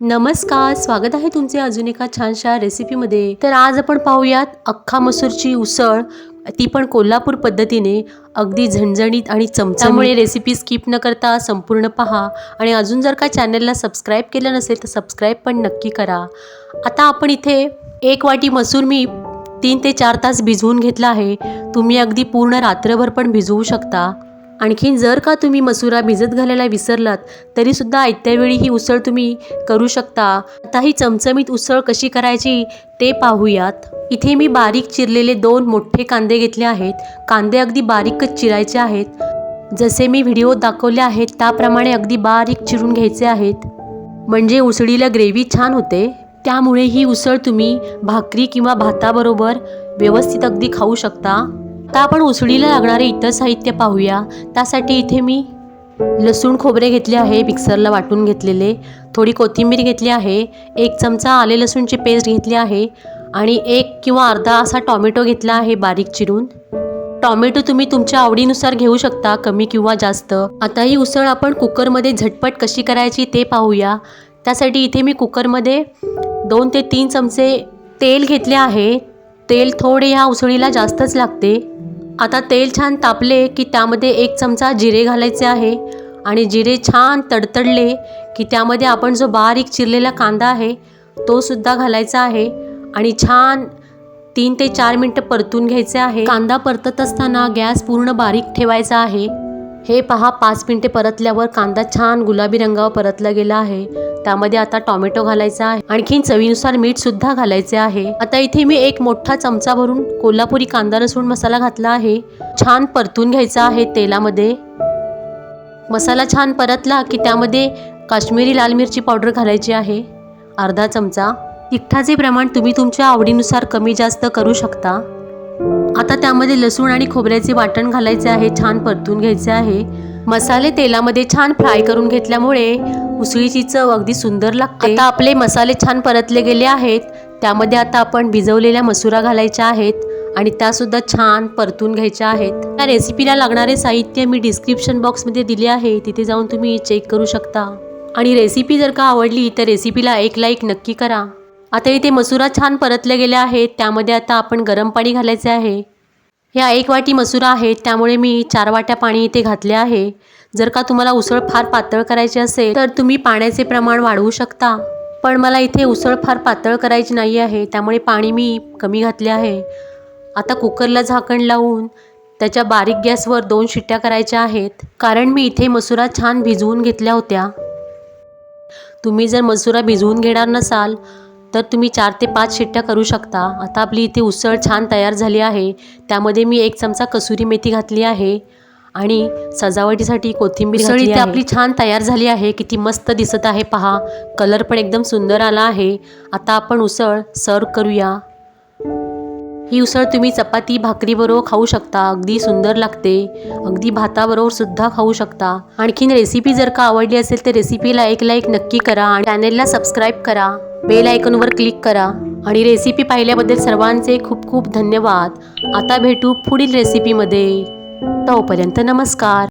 नमस्कार स्वागत आहे तुमचे अजून एका छानशा रेसिपीमध्ये. तर आज आपण पाहूयात अख्खा मसूरची उसळ. ती पण कोल्हापूर पद्धतीने अगदी झणझणीत आणि चमच्यामुळे रेसिपी स्किप न करता संपूर्ण पहा. आणि अजून जर का चॅनलला सबस्क्राईब केलं नसेल तर सबस्क्राईब पण नक्की करा. आता आपण इथे एक वाटी मसूर मी तीन ते चार तास भिजवून घेतला आहे. तुम्ही अगदी पूर्ण रात्रभर पण भिजवू शकता. आणखीन जर का तुम्ही मसुरा भिजत घालायला विसरलात तरीसुद्धा आयत्यावेळी ही उसळ तुम्ही करू शकता. आता ही चमचमीत उसळ कशी करायची ते पाहूयात. इथे मी बारीक चिरलेले दोन मोठे कांदे घेतले आहेत. कांदे अगदी बारीकच चिरायचे आहेत. जसे मी व्हिडिओ दाखवले आहेत त्याप्रमाणे अगदी बारीक चिरून घ्यायचे आहेत. म्हणजे उसळीला ग्रेव्ही छान होते. त्यामुळे ही उसळ तुम्ही भाकरी किंवा भाताबरोबर व्यवस्थित अगदी खाऊ शकता. आता आपण उसळीला लागणारे इतर साहित्य पाहूया. त्यासाठी इथे मी लसूण खोबरे घेतले आहे मिक्सरला वाटून घेतलेले. थोडी कोथिंबीर घेतली आहे एक चमचा आले लसूणची पेस्ट घेतली आहे आणि एक किंवा अर्धा असा टॉमॅटो घेतला आहे बारीक चिरून. टॉमॅटो तुम्ही तुमच्या आवडीनुसार घेऊ शकता कमी किंवा जास्त. आता ही उसळ आपण कुकरमध्ये झटपट कशी करायची ते पाहूया. त्यासाठी इथे मी कुकरमध्ये दोन ते तीन चमचे तेल घेतले आहे. तेल थोडे ह्या उसळीला जास्तच लागते. आता तेल छान तापले की त्यामध्ये एक चमचा जिरे घालायचे आहे. आणि जिरे छान तडतडले की त्यामध्ये आपण जो बारीक चिरलेला कांदा आहे तो सुद्धा घालायचा आहे. आणि छान तीन ते चार मिनटं परतून घ्यायचे आहे. कांदा परतत असताना गॅस पूर्ण बारीक ठेवायचा आहे. हे पहा पाच मिनटे परतल्यावर कांदा छान गुलाबी रंगावर परतला गेला आहे. त्यामध्ये आता टॉमॅटो घालायचा आहे. आणखीन चवीनुसार मीठ सुद्धा घालायचे आहे. आता इथे मी एक मोठा चमचा भरून कोल्हापुरी कांदा लसूण मसाला घातला आहे. छान परतून घ्यायचा आहे तेलामध्ये. मसाला छान परतला की त्यामध्ये काश्मीरी लाल मिरची पावडर घालायची आहे. अर्धा चमचा. तिखटाचे प्रमाण तुम्ही तुमच्या आवडीनुसार कमी जास्त करू शकता. आता त्यामध्ये लसूण आणि खोबऱ्याचे वाटण घालायचे आहे. छान परतून घ्यायचे आहे. मसाले तेलामध्ये छान फ्राय करून घेतल्यामुळे उसळीची चव अगदी सुंदर लागते. आता आपले मसाले छान परतले गेले आहेत. त्यामध्ये आता आपण भिजवलेल्या मसुरा घालायच्या आहेत आणि त्यासुद्धा छान परतून घ्यायच्या आहेत. त्या रेसिपीला लागणारे साहित्य मी डिस्क्रिप्शन बॉक्समध्ये दिले आहे. तिथे जाऊन तुम्ही चेक करू शकता. आणि रेसिपी जर का आवडली तर रेसिपीला एक लाईक नक्की करा. आता इथे मसुरा छान परतले गेले आहेत. त्यामध्ये आता आपण गरम पाणी घालायचे आहे. ह्या एक वाटी मसुरा आहेत त्यामुळे मी चार वाट्या पाणी इथे घातले आहे. जर का तुम्हाला उसळ फार पातळ करायची असेल तर तुम्ही पाण्याचे प्रमाण वाढवू शकता. पण मला इथे उसळ फार पातळ करायची नाही आहे त्यामुळे पाणी मी कमी घातले आहे. आता कुकरला झाकण लावून त्याच्या बारीक गॅसवर दोन शिट्ट्या करायच्या आहेत कारण मी इथे मसुरा छान भिजवून घेतल्या होत्या. तुम्ही जर मसुरा भिजवून घेणार नसाल तर तुम्ही चार ते पाच शिट्ट्या करू शकता. आता आपली इथे उसळ छान तयार झाली आहे. त्यामध्ये मी एक चमचा कसुरी मेथी घातली आहे आणि सजावटीसाठी कोथिंबीर उसळ इथे आपली छान तयार झाली आहे. किती मस्त दिसत आहे पहा. कलर पण एकदम सुंदर आला आहे. आता आपण उसळ सर्व करूया. ही उसळ तुम्ही चपाती भाकरीबरोबर खाऊ शकता. अगदी सुंदर लागते. अगदी भाताबरोबर सुद्धा खाऊ शकता. आणखीन रेसिपी जर का आवडली असेल तर रेसिपीला एक लाईक नक्की करा आणि चॅनेलला सबस्क्राईब करा. बेल आयकॉनवर क्लिक करा आणि रेसिपी पाहिल्याबद्दल सर्वांचे खूप खूप धन्यवाद. आता भेटू पुढील रेसिपीमध्ये. तोपर्यंत नमस्कार.